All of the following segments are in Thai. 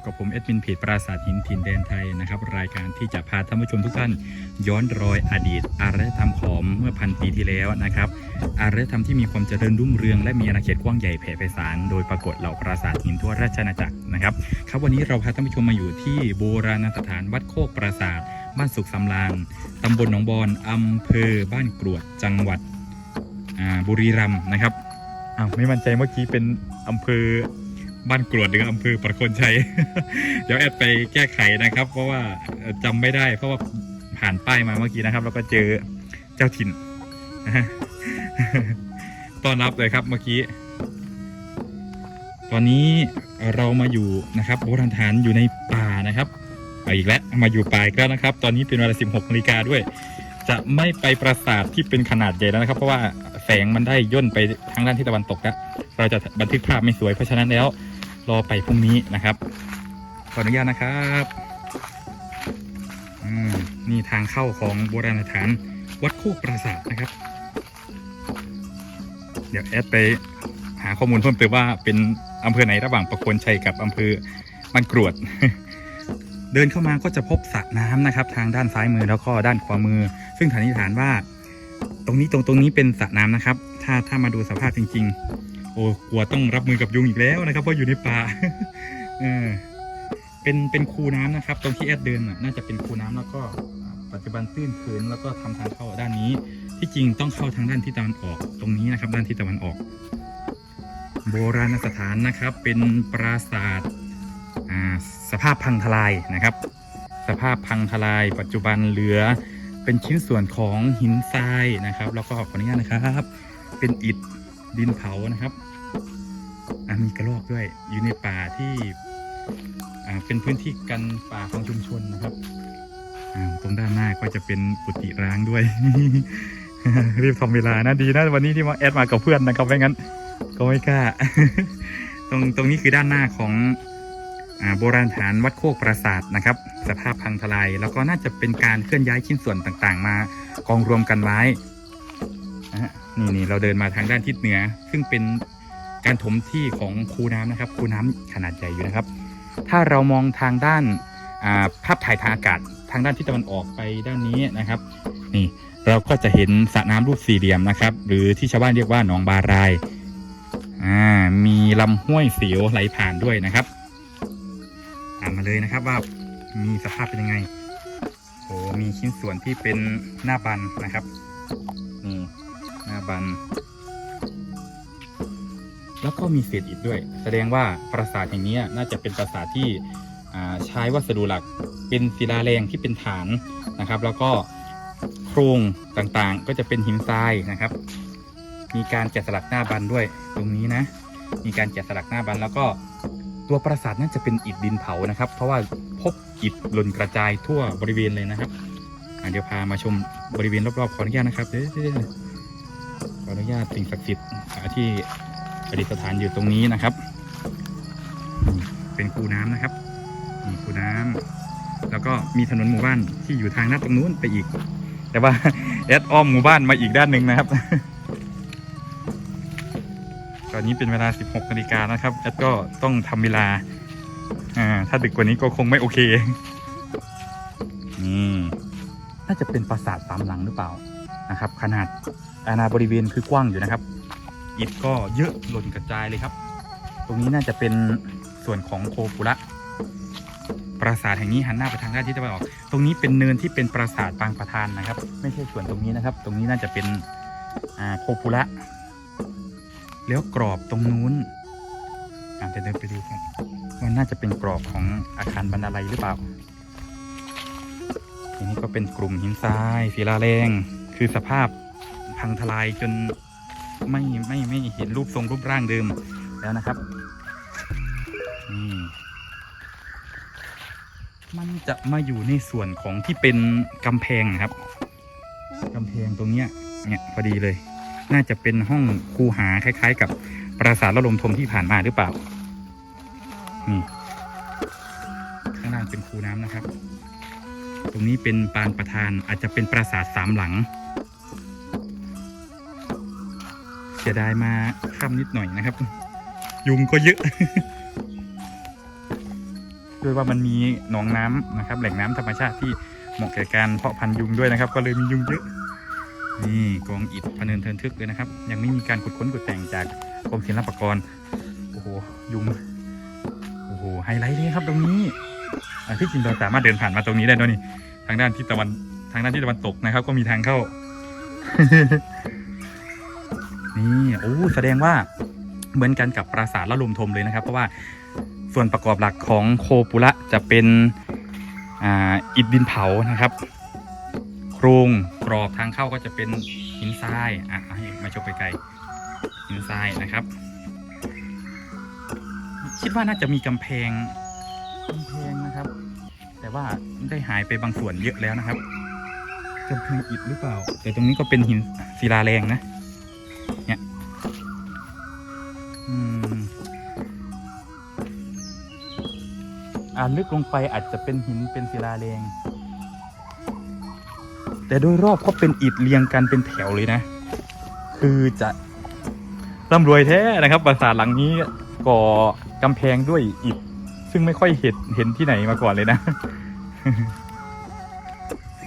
บกับผมเอ็ดมินเพจปราสาทหินถิ่นแดนไทยนะครับ รายการที่จะพาท่านผู้ชมทุกท่าน ย้อนรอยอดีต อารยธรรมของเมื่อพันปีที่แล้วนะครับ อารยธรรมที่มีความเจริญรุ่งเรือง และมีอาณาเขตกว้างใหญ่แผ่ไพศาลโดยปรากฏเหล่าปราสาทหินทั่วราชอาณาจักรนะครับครับวันนี้เราพาท่านผู้ชมมาอยู่ที่โบราณสถานวัดโคกปราสาทบ้านสุขสำราญตำบลหนองบอนอำเภอบ้านกรวดจังหวัดบุรีรัมย์นะครับอ้าวไม่มั่นใจเมื่อกี้เป็นอำเภอ บ้านกรวดหรืออำเภอประโคนชัย เดี๋ยวแอดไปแก้ไขนะครับ เพราะว่าเอ่อจำไม่ได้ เพราะว่าผ่านป้ายมาเมื่อกี้นะครับ แล้วก็เจอเจ้าถิ่นต้อนรับเลยครับเมื่อกี้ ตอนนี้เรามาอยู่นะครับโบราณสถานอยู่ในป่านะครับไปอีกแล้วมาอยู่ป่าอีกแล้วนะครับ ตอนนี้เป็นเวลา 16นาฬิกาด้วย จะไม่ไปปราสาทที่เป็นขนาดใหญ่แล้วนะครับ เพราะว่าแสงมันได้ย่นไปทางด้านที่ตะวันตกแล้วเราจะบันทึกภาพไม่สวยเพราะฉะนั้นแล้ว รอไปพรุ่งนี้นะครับ ขออนุญาตนะครับนี่ทางเข้าของโบราณสถานวัดโคกปราสาทนะครับ เดี๋ยวแอดไปหาข้อมูลเพิ่มเติมว่าเป็นอำเภอไหนระหว่างประโคนชัยกับอำเภอบ้านกรวด เดินเข้ามาก็จะพบสระน้ำนะครับ ทางด้านซ้ายมือแล้วก็ด้านขวามือ ซึ่งฐานนิฐานว่า ตรงนี้ตรงตรงนี้เป็นสระน้ำนะครับ ถ้าถ้ามาดูสภาพจริง โอ้กลัวต้องรับมือกับยุงอีกแล้วนะครับเพราะอยู่ในป่าเออเป็นเป็นคูน้ำนะครับ ตรงที่แอดเดินน่ะน่าจะเป็นคูน้ำแล้วก็ปัจจุบันตื้นเขินแล้วก็ทำทางเข้าด้านนี้ ที่จริงต้องเข้าทางด้านที่ตะวันออกตรงนี้นะครับ ด้านที่ตะวันออก โบราณสถานนะครับ เป็นปราสาทสภาพพังทลายนะครับ สภาพพังทลาย ปัจจุบันเหลือเป็นชิ้นส่วนของหินทรายนะครับ แล้วก็ขออนุญาตนะครับ เป็นอิฐ ดินเผานะครับมีกระรอกด้วย อยู่ในป่าที่เป็นพื้นที่กันป่าของชุมชนนะครับตรงด้านหน้าก็จะเป็นกุฏิร้างด้วย รีบทำเวลานะดีนะวันนี้ที่มาแอดมากับเพื่อนนะครับไม่งั้น ก็ไม่กล้า ตรงตรงนี้คือด้านหน้าของโบราณสถานวัดโคกปราสาทนะครับ สภาพพังทลายแล้วก็น่าจะเป็นการเคลื่อนย้ายชิ้นส่วนต่างๆ มากองรวมกันไว้ นี่นี่เราเดินมาทางด้านทิศเหนือ ซึ่งเป็นการถมที่ของคูน้ำนะครับคูน้ำขนาดใหญ่อยู่นะครับ ถ้าเรามองทางด้านาภาพถ่ายทางอากาศทางด้านที่ตะวันออกไปด้านนี้นะครับ นี่เราก็จะเห็นสระน้ำรูปสี่เหลี่ยมนะครับ หรือที่ชาวบ้านเรียกว่าหนองบารายามีลำห้วยเสียวไหลผ่านด้วยนะครับตามมาเลยนะครับว่ามีสภาพเป็นยังไงโอ้มีชิ้นส่วนที่เป็นหน้าบันนะครับัน แล้วก็มีเศษอิฐด้วย แสดงว่าปราสาทแห่งนี้น่าจะเป็นปราสาทที่ใช้วัสดุหลักเป็นศิลาแรงที่เป็นฐานนะครับ แล้วก็โครงต่างๆ ก็จะเป็นหินทรายนะครับ มีการแกะสลักหน้าบันด้วยตรงนี้นะ มีการแกะสลักหน้าบันแล้วก็ตัวปราสาทน่าจะเป็นอิฐดินเผานะครับ เพราะว่าพบอิฐหล่นกระจายทั่วบริเวณเลยนะครับอะเดี๋ยวพามาชมบริเวณรอบๆขออนุญาตนะครับเดี๋ยว ขออนุญาตสิ่งศักดิ์สิทธิ์ที่ประดิษฐานอยู่ตรงนี้นะครับ เป็นคูน้ำนะครับนี่คูน้ำแล้วก็มีถนนหมู่บ้านที่อยู่ทางหน้าตรงนู้นไปอีก แต่ว่าแอดอ้อมหมู่บ้านมาอีกด้านหนึ่งนะครับ ตอนนี้เป็นเวลา 16นาฬิกานะครับแอดก็ต้องทำเวลาอ่าถ้าดึกกว่านี้ก็คงไม่โอเคนี่น่าจะเป็นปราสาทสามหลังหรือเปล่า นะครับ ขนาดอาณาบริเวณคือกว้างอยู่นะครับอิฐก็เยอะหล่นกระจายเลยครับ ตรงนี้น่าจะเป็นส่วนของโคปุระปราสาทแห่งนี้หันหน้าไปทางด้านทิศตะวันออก ตรงนี้เป็นเนินที่เป็นปราสาทปางประธานนะครับ ไม่ใช่ส่วนตรงนี้นะครับ ตรงนี้น่าจะเป็นโคปุระแล้วกรอบตรงนู้นอาจจะเดินไปดูครับมันน่าจะเป็นกรอบของอาคารบรรณาลัยหรือเปล่า ทีนี้ก็เป็นกลุ่มหินทรายศิลาแรง คือสภาพพังทลายจนไม่ไม่ไม่เห็นรูปทรงรูปร่างเดิมแล้วนะครับนี่มันจะมาอยู่ในส่วนของที่เป็นกำแพงครับกำแพงตรงเนี้ยเนี่ยพอดีเลย น่าจะเป็นห้องคูหาคล้ายๆ กับปราสาทระลมทมที่ผ่านมาหรือเปล่านี่ข้างล่างเป็นคูน้ำนะครับ ตรงนี้เป็นปานประธานอาจจะเป็นปราสาทสามหลัง เสียดายมาข้ามนิดหน่อยนะครับ ยุงก็เยอะ ด้วยว่ามันมีหนองน้ำนะครับ แหล่งน้ำธรรมชาติที่เหมาะแก่การเพาะพันธุ์ยุงด้วยนะครับ ก็เลยมียุงเยอะ นี่กองอิฐพเนินเทินทึกเลยนะครับ ยังไม่มีการขุดค้นขุดแต่งจากกรมศิลปากรโอ้โหยุงโอ้โหไฮไลท์เลยครับตรงนี้ที่จริงเราสามารถเดินผ่านมาตรงนี้ได้ด้วยนี่ทางด้านที่ตะวันทางด้านที่ตะวันตกนะครับ ก็มีทางเข้า นี่โอ้แสดงว่าเหมือนกันกับปราสาทละลุมทมเลยนะครับ เพราะว่าส่วนประกอบหลักของโคปุระจะเป็นอ,อิฐดินเผานะครับโครงกรอบทางเข้าก็จะเป็นหินทรายอะให้มาชมไปไกลหินทรายนะครับ คิดว่าน่าจะมีกำแพงกำแพงนะครับ แต่ว่าได้หายไปบางส่วนเยอะแล้วนะครับกำแพงอิฐหรือเปล่า แต่ตรงนี้ก็เป็นหินศิลาแรงนะ อ่าลึกลงไปอาจจะเป็นหินเป็นศิลาแรงแต่โดยรอบก็เป็นอิฐเรียงกันเป็นแถวเลยนะ คือจะร่ำรวยแท้นะครับปราสาทหลังนี้ก่อกำแพงด้วยอิฐ ซึ่งไม่ค่อยเห็นเห็นที่ไหนมาก่อนเลยนะ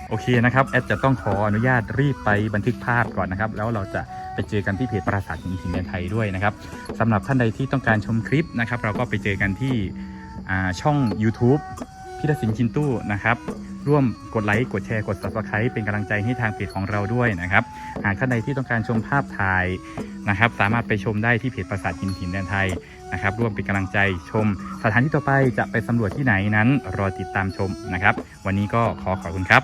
โอเคนะครับ แอดจะต้องขออนุญาตรีบไปบันทึกภาพก่อนนะครับ แล้วเราจะ ไปเจอกันที่เพจปราสาทหินหินแดนไทยด้วยนะครับสำหรับท่านใดที่ต้องการชมคลิปนะครับ เราก็ไปเจอกันที่ช่อง YouTube พิรศินชินตู้นะครับ ร่วมกดไลค์กดแชร์กด subscribe เป็นกำลังใจให้ทางเพจของเราด้วยนะครับ หากท่านใดที่ต้องการชมภาพถ่ายนะครับ สามารถไปชมได้ที่เพจปราสาทหินหินแดนไทยนะครับ ร่วมเป็นกำลังใจชม สถานที่ต่อไปจะไปสำรวจที่ไหนนั้น รอติดตามชมนะครับ วันนี้ก็ขอขอบคุณครับ